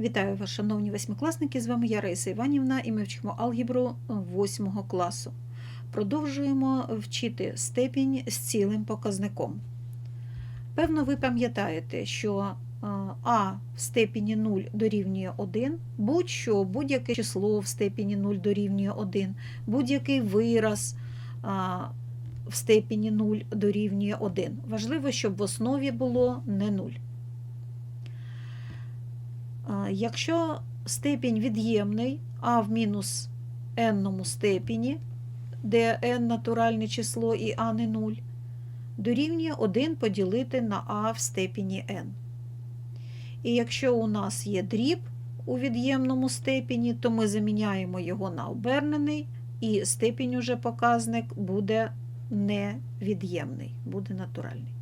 Вітаю вас, шановні восьмикласники! З вами я Раїса Іванівна і ми вчимо алгебру 8 класу. Продовжуємо вчити степінь з цілим показником. Певно, ви пам'ятаєте, що е, а в степені 0 дорівнює 1, будь-що, будь-яке число в степені 0 дорівнює 1, будь-який вираз в степені 0 дорівнює 1. Важливо, щоб в основі було не 0. Якщо степінь від'ємний, а в мінус n степені, де n натуральне число і а не 0, дорівнює 1 поділити на а в степені n. І якщо у нас є дріб у від'ємному степені, то ми заміняємо його на обернений, і степінь уже показник буде невід'ємний, буде натуральний.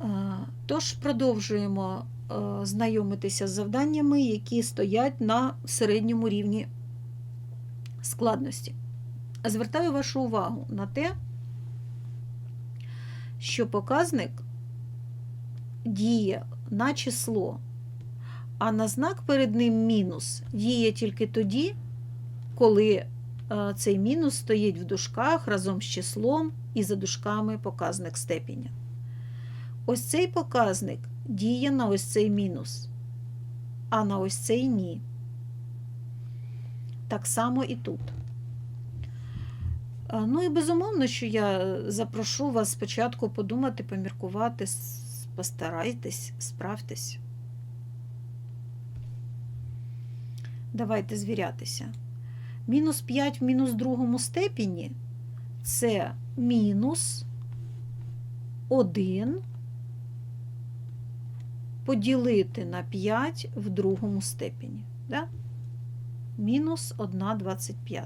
А, Тож продовжуємо е, знайомитися з завданнями, які стоять на середньому рівні складності. Звертаю вашу увагу на те, що показник діє на число, а на знак перед ним мінус діє тільки тоді, коли е, цей мінус стоїть в дужках разом з числом і за дужками показник степеня. Ось цей показник діє на ось цей мінус, а на ось цей ні. Так само і тут. Ну і безумовно, що я запрошу вас спочатку подумати, поміркувати, постарайтесь, справтесь. Давайте звірятися. Мінус 5 в мінус другому степені це мінус 1 поділити на 5 в другому степені. Да? Мінус 1,25.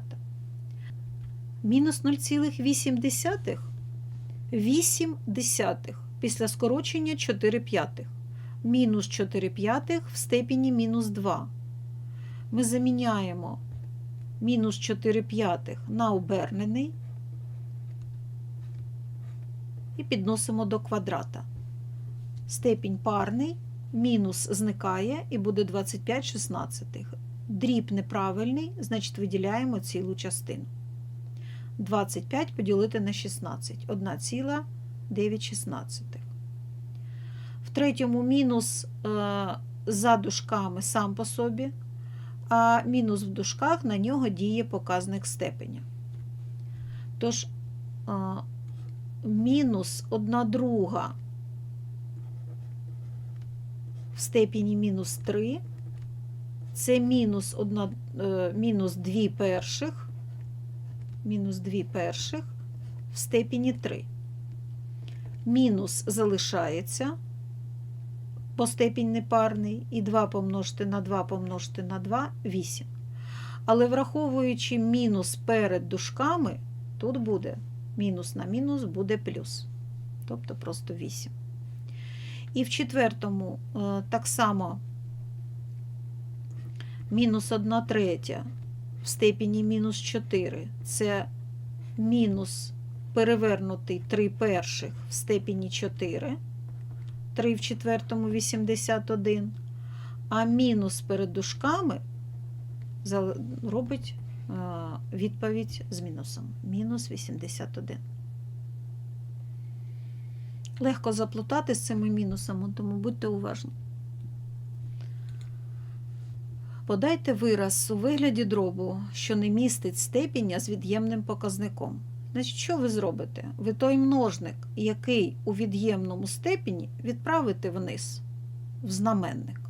Мінус 0,8 8 десятих після скорочення 4 п'ятих. Мінус 4 п'ятих в степені мінус 2. Ми заміняємо мінус 4 п'ятих на обернений і підносимо до квадрата. Степінь парний, мінус зникає і буде 25 шістнадцятих. Дріб неправильний, значить виділяємо цілу частину. 25 поділити на 16. 1,9. В третьому мінус е, за дужками сам по собі, а мінус в дужках на нього діє показник степеня. Тож, е, мінус 1 друга в степені мінус 3, це мінус, 1, е, мінус 2 перших, мінус 2 перших в степені 3. Мінус залишається, бо степінь непарний, і 2 помножити на 2 помножити на 2 8. Але враховуючи мінус перед дужками, тут буде мінус на мінус буде плюс. Тобто просто 8. І в четвертому е, так само мінус 1 третя в степені мінус 4. Це мінус перевернутий 3 перших в степені 4. 3 в четвертому 81. А мінус перед дужками робить е, відповідь з мінусом. Мінус 81. Легко заплутати з цими мінусами, тому будьте уважні. Подайте вираз у вигляді дробу, що не містить степеня з від'ємним показником. Значить, що ви зробите? Ви той множник, який у від'ємному степені відправите вниз, в знаменник.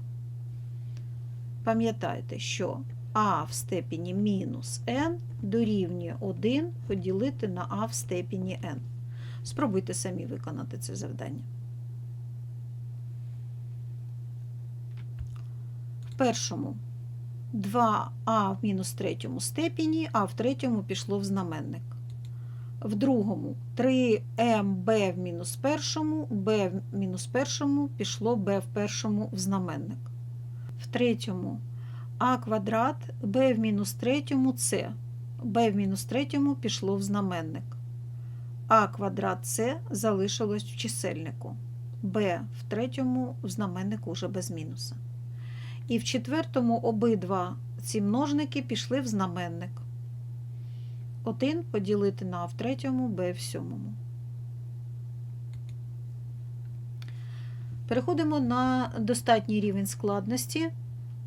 Пам'ятайте, що а в степені мінус n дорівнює 1 поділити на а в степені n. Спробуйте самі виконати це завдання. В першому 2а в мінус третьому степені, а в третьому пішло в знаменник. В другому 3mb в мінус першому, b в мінус першому пішло b в першому в знаменник. В третьому а квадрат, b в мінус третьому c, b в мінус третьому пішло в знаменник а квадрат С залишилось в чисельнику. b в третьому в знаменнику вже без мінуса. І в четвертому обидва ці множники пішли в знаменник. 1 поділити на а в третьому, b в сьомому. Переходимо на достатній рівень складності.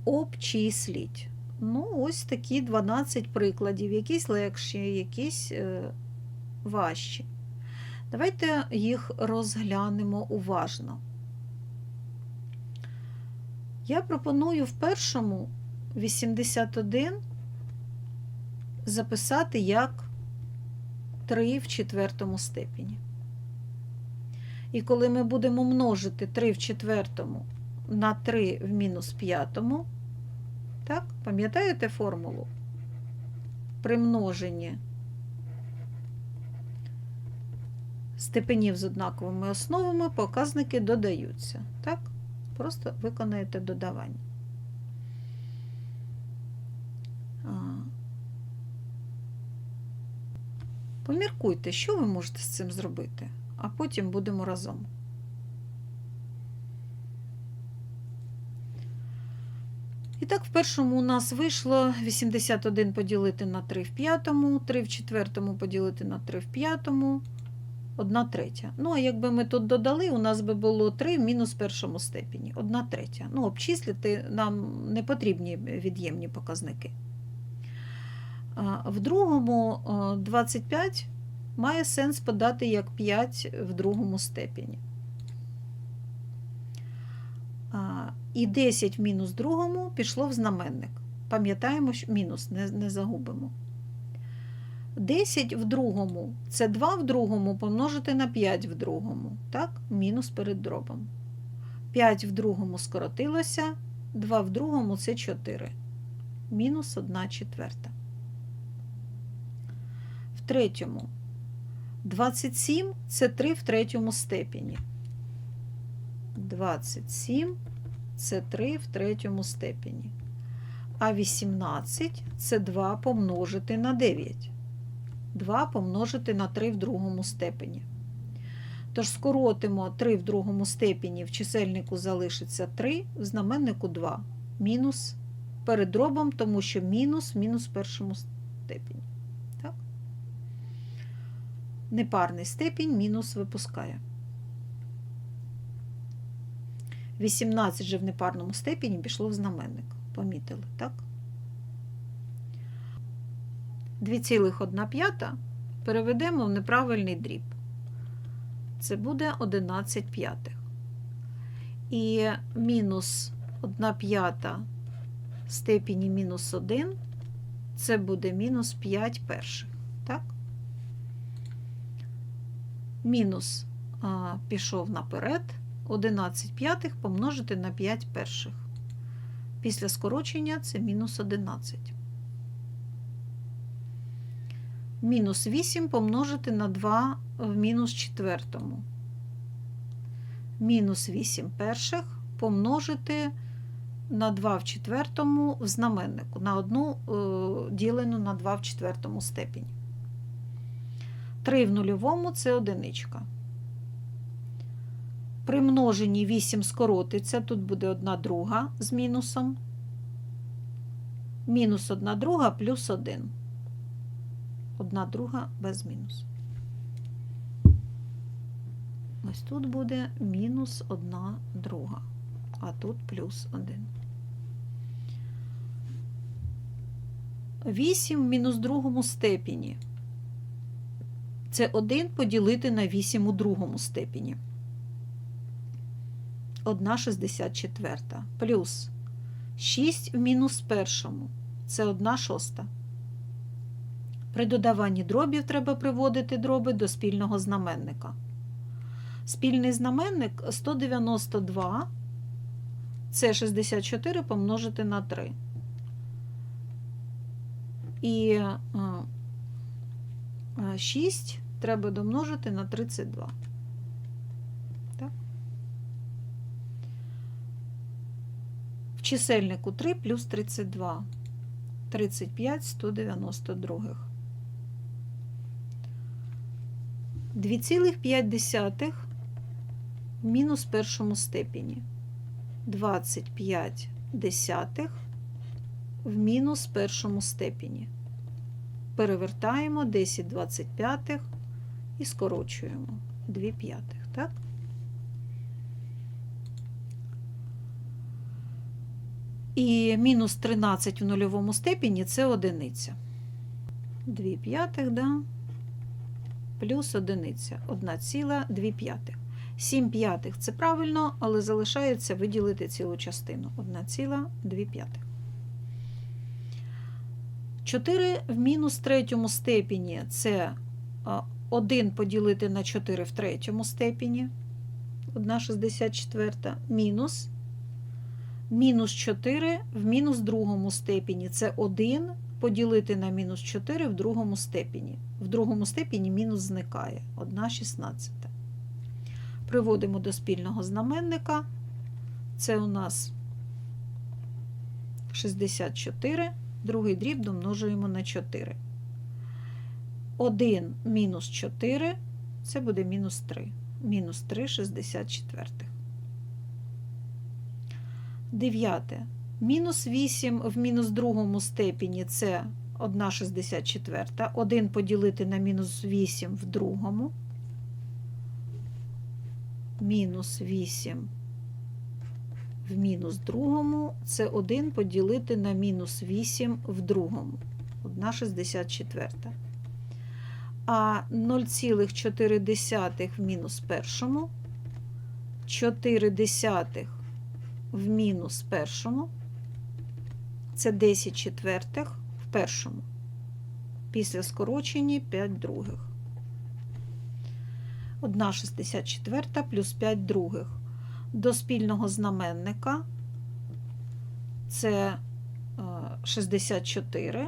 Обчисліть. Ну, ось такі 12 прикладів, якісь легші, якісь е, важчі. Давайте їх розглянемо уважно. Я пропоную в першому 81 записати як 3 в четвертому степені. І коли ми будемо множити 3 в четвертому на 3 в мінус п'ятому, так, пам'ятаєте формулу? При множенні степенів з однаковими основами показники додаються. Так? Просто виконаєте додавання. Поміркуйте, що ви можете з цим зробити, а потім будемо разом. І так, в першому у нас вийшло 81 поділити на 3 в п'ятому, 3 в четвертому поділити на 3 в п'ятому, 1 третя. Ну, а якби ми тут додали, у нас би було 3 в мінус першому степені, 1 третя. Ну, обчислити нам не потрібні від'ємні показники. В другому 25 має сенс подати як 5 в другому степені. І 10 в мінус другому пішло в знаменник. Пам'ятаємо, що мінус не, не загубимо. 10 в другому це 2 в другому помножити на 5 в другому. Так? Мінус перед дробом. 5 в другому скоротилося, 2 в другому це 4. Мінус 1 четверта. В третьому 27 це 3 в третьому степені. 27 це 3 в третьому степені. А 18 це 2 помножити на 9. 2 помножити на 3 в другому степені. Тож скоротимо 3 в другому степені, в чисельнику залишиться 3, в знаменнику 2. Мінус перед дробом, тому що мінус мінус в першому степені. Так? Непарний степінь мінус випускає. 18 же в непарному степені пішло в знаменник. Помітили, так? 2,1 переведемо в неправильний дріб. Це буде 11 п'ятих. І мінус 1 п'ята в степені мінус 1 це буде мінус 5 перших. Так? Мінус а, пішов наперед. 11 п'ятих помножити на 5 перших. Після скорочення це мінус 11. Мінус 8 помножити на 2 в мінус четвертому. Мінус 8 перших помножити на 2 в четвертому в знаменнику, на одну е, ділену на 2 в четвертому степені. 3 в нульовому це одиничка. При множенні 8 скоротиться, тут буде 1 друга з мінусом. Мінус 1 друга плюс 1. 1 друга без мінусу. Ось тут буде мінус 1 друга, а тут плюс 1. 8 в мінус другому степені. Це 1 поділити на 8 у другому степені. 1,64 плюс 6 в мінус першому. Це 1 шоста. При додаванні дробів треба приводити дроби до спільного знаменника. Спільний знаменник 192 це 64 помножити на 3. І 6 треба домножити на 32. Так? В чисельнику 3 плюс 32. 35 192. 2,5 в мінус першому степені. 25 десятих в мінус першому степені. Перевертаємо 10 25 і скорочуємо 2 п'ятих, так? І мінус 13 в нульовому степені це одиниця. 2 п'ятих, да? Плюс одиниця. 1,2 7 п'ятих це правильно, але залишається виділити цілу частину. 1,2 4 в мінус третьому степені це 1 поділити на 4 в третьому степені. 1,64 мінус. Мінус 4 в мінус другому степені. Це 1 поділити на мінус 4 в другому степені. В другому степені мінус зникає. 1,16. Приводимо до спільного знаменника. Це у нас 64. Другий дріб домножуємо на 4. 1 мінус 4 це буде мінус 3. Мінус 3 64. Дев'яте. Мінус 8 в мінус другому степені це 1,64. 1 поділити на мінус 8 в другому. Мінус 8 в мінус другому це 1 поділити на мінус 8 в другому. 1,64. А 0,4 в мінус першому. 4 десятих в мінус першому. Це 10 четвертих в першому. Після скорочення 5 других. 1,64 плюс 5 других. До спільного знаменника це 64.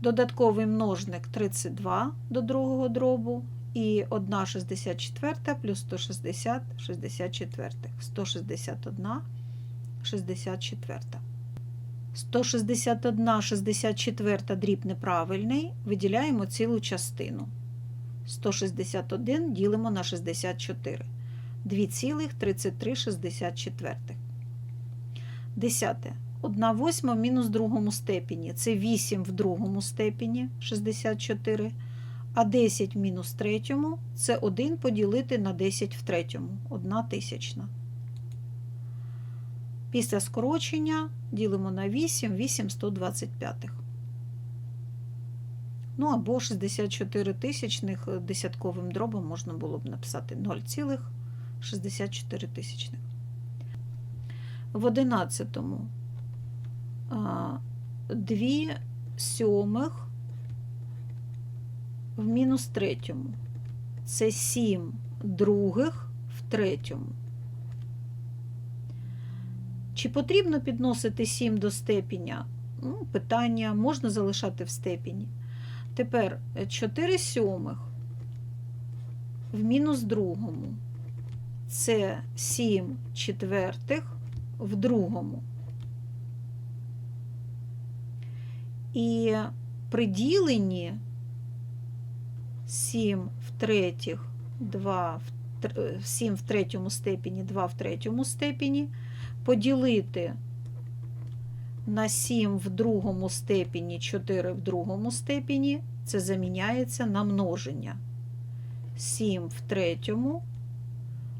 Додатковий множник 32 до другого дробу. І 1,64 плюс 160 64. 161 64. 161 64 дріб неправильний. Виділяємо цілу частину. 161 ділимо на 64. 2,3364. Десяте. 1 восьма мінус другому степені. Це 8 в другому степені 64. А 10 в мінус третьому це 1 поділити на 10 в третьому. 1 тисячна. Після скорочення ділимо на 8, 8 125. Ну або 64 тисячних десятковим дробом можна було б написати 0,64 тисячних. В 11 2 сьомих в мінус третьому. Це 7 других в третьому. Чи потрібно підносити 7 до степеня? Ну, питання можна залишати в степені. Тепер 4 сьомих в мінус другому. Це 7 четвертих в другому. І при діленні 7 в третіх, 2 в 7 в третьому степені, 2 в третьому степені, поділити на 7 в другому степені, 4 в другому степені, це заміняється на множення. 7 в третьому,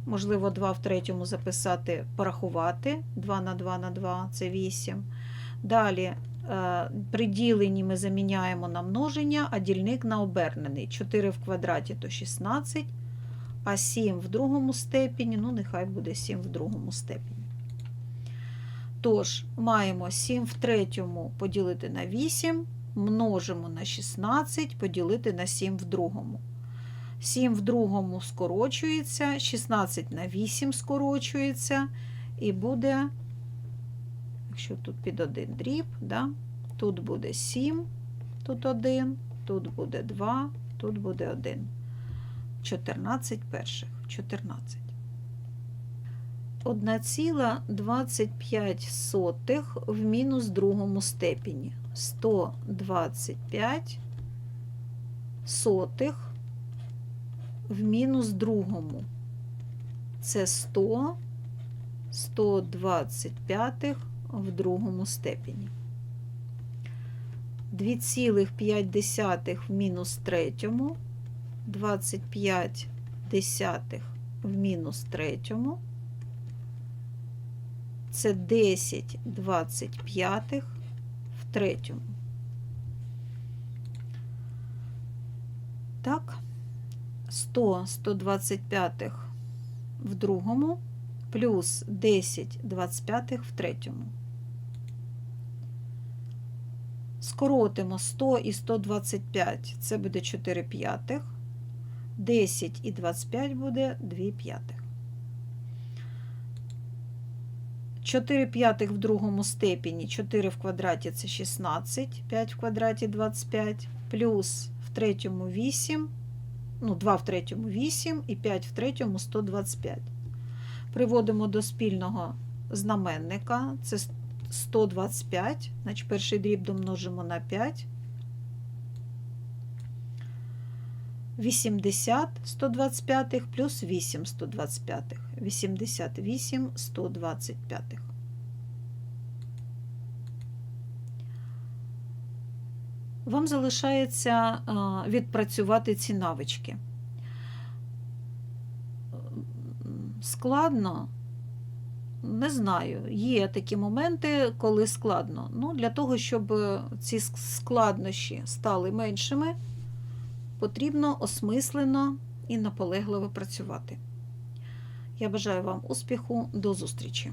можливо, 2 в третьому записати, порахувати, 2 на 2 на 2 це 8. Далі при діленні ми заміняємо на множення, а дільник на обернений. 4 в квадраті то 16, а 7 в другому степені, ну, нехай буде 7 в другому степені. Тож, маємо 7 в третьому поділити на 8, множимо на 16, поділити на 7 в другому. 7 в другому скорочується, 16 на 8 скорочується, і буде якщо тут під один дріб, да, тут буде 7, тут 1, тут буде 2, тут буде 1. 14 перших. 14. 1,25 в мінус другому степені. 125 сотих в мінус другому. це 100 125 в другому степені. 2,5 в мінус третьому, 25 десятих в мінус третьому. Це 10 25 в третьому. Так, 100 125 в другому плюс 10 25 в третьому. Скоротимо 100 і 125, це буде 4 п'ятих. 10 і 25 буде 2 п'ятих. 4 п'ятих в другому степені, 4 в квадраті це 16, 5 в квадраті 25, плюс в третьому 8, ну, 2 в третьому 8 і 5 в третьому 125. Приводимо до спільного знаменника, це 125, значить перший дріб домножимо на 5. 80 125 плюс 8 125. 88 125. Вам залишається відпрацювати ці навички. Складно, не знаю. Є такі моменти, коли складно. Ну, для того, щоб ці складнощі стали меншими, потрібно осмислено і наполегливо працювати. Я бажаю вам успіху, до зустрічі!